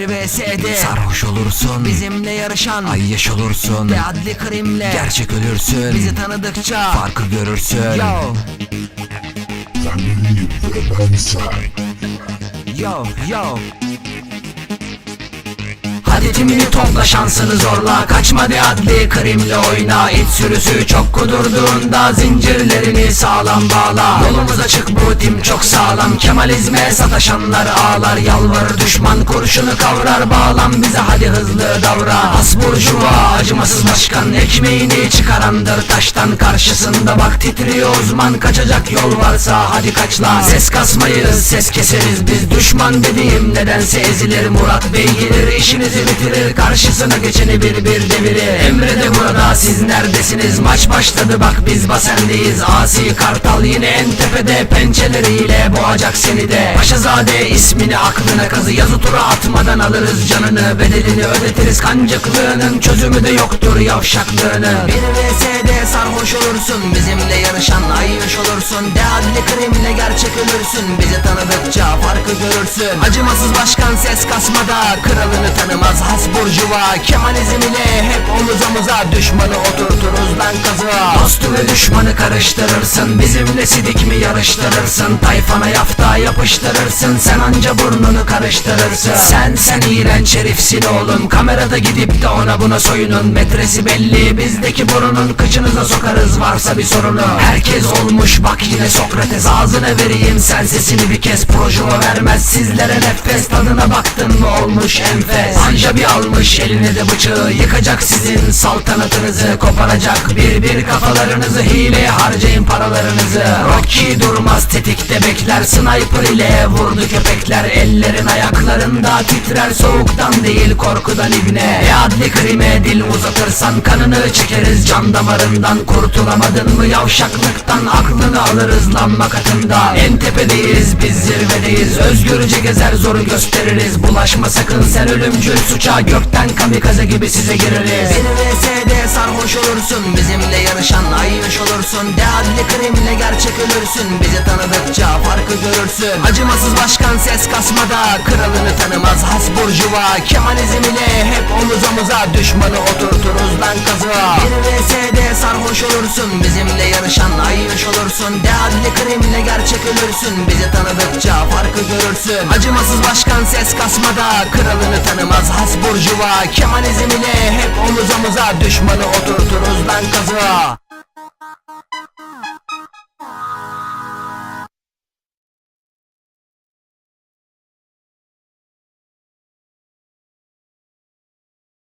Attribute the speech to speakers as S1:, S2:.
S1: VS'de
S2: Sarhoş olursun.
S1: Bizimle yarışan.
S2: Ay yaş olursun.
S1: Ve adli krimle.
S2: Gerçek ölürsün.
S1: Bizi tanıdıkça.
S2: Farkı görürsün.
S1: Yo.
S3: Sen beni ve ben sen.
S1: yo yo
S2: Hadi timini topla şansını zorla. Kaçma de adli krimle oyna. İç sürüsü çok kudurduğunda Zincirlerini sağlam bağla. Yolumuz açık bu tim çok sağlam. Kemalizme sataşanlar ağlar Yalvarır düşman kurşunu kavrar Bağlan bize hadi hızlı davra. Acımasız başkan Ekmeğini çıkarandır taştan Karşısında. Bak titriyor uzman Kaçacak yol varsa hadi kaçla. Ses kasmayız ses keseriz biz Düşman dediğim nedense ezilir. Murat Bey gelir işinizi bitirir Karşısına geçeni bir bir devirir. Emre de burada siz neredesiniz? Maç başladı bak biz basendeyiz. Asi Kartal yine en tepede Pençeleriyle boğacak seni de. Paşazade ismini aklına kazı Yazı tura atmadan alırız canını. Bedelini ödetiriz kancıklığının Çözümü de yoktur yavşaklığının
S1: Bir VS'de sarhoş olursun Bizimle yarışan ayyaş olursun. De adli krimle gerçek ölürsün Bizi tanıdıkça farkı görürsün. Acımasız başkan ses kasmada Kralını tanımaz has burjuva. Kemalizm ile hep omuz omuza Düşmanı oturturuz lan kazığa
S2: Dostu ve düşmanı karıştırırsın Bizimle sidik mi yarıştırırsın? Tayfana yafta yapıştırırsın Sen anca burnunu karıştırırsın. Sen sen iğrenç herifsin oğlum Kamerada gidip de ona buna soyunun. Metresi belli bizdeki burunun Kıçınıza sokarız varsa bir sorunu. Herkes olmuş bak yine Sokrates Ağzına vereyim sen sesini bir kez Projuma vermez sizlere nefes Tadına baktın mı olmuş enfes. Anca bir almış eline de bıçağı Yıkacak sizin saltanatınızı Koparacak bir bir kafalarınızı Hileye harcayın paralarınızı. Rocky durmaz tetikte bekler Sniper ile vurdu köpekler. Ellerin ayaklarında titrer Soğuktan değil korkudan ibne E adli krime dil uzatırsan Kanını çekeriz can damarından. Kurtulamadın mı yavşaklıktan Aklını alırız lan makatında. En tepedeyiz biz zirvedeyiz. Özgürce gezer zoru gösteririz. Bulaşma sakın sen ölümcül suça. Gökten kamikaze gibi size gireriz.
S1: Bir VS'de sarhoş olursun Bizimle yarışan ayyaş olursun. De adli krimle gerçek ölürsün. Bizi tanıdıkça farkı görürsün. Acımasız başkan ses kasmada. Kralını tanımaz has burjuva Kemalizm ile hep omuz omuza. Düşmanı oturturuz lan kazığa. Bir VS'de sarhoş olursun. Bizimle yarışan ayyaş olursun. De adli krimle gerçek ölürsün. Bizi tanıdıkça farkı görürsün. Acımasız başkan ses kasmada. Kralını tanımaz has burjuva Kemalizm ile hep omuz omuza. Düşmanı oturturuz lan kazığa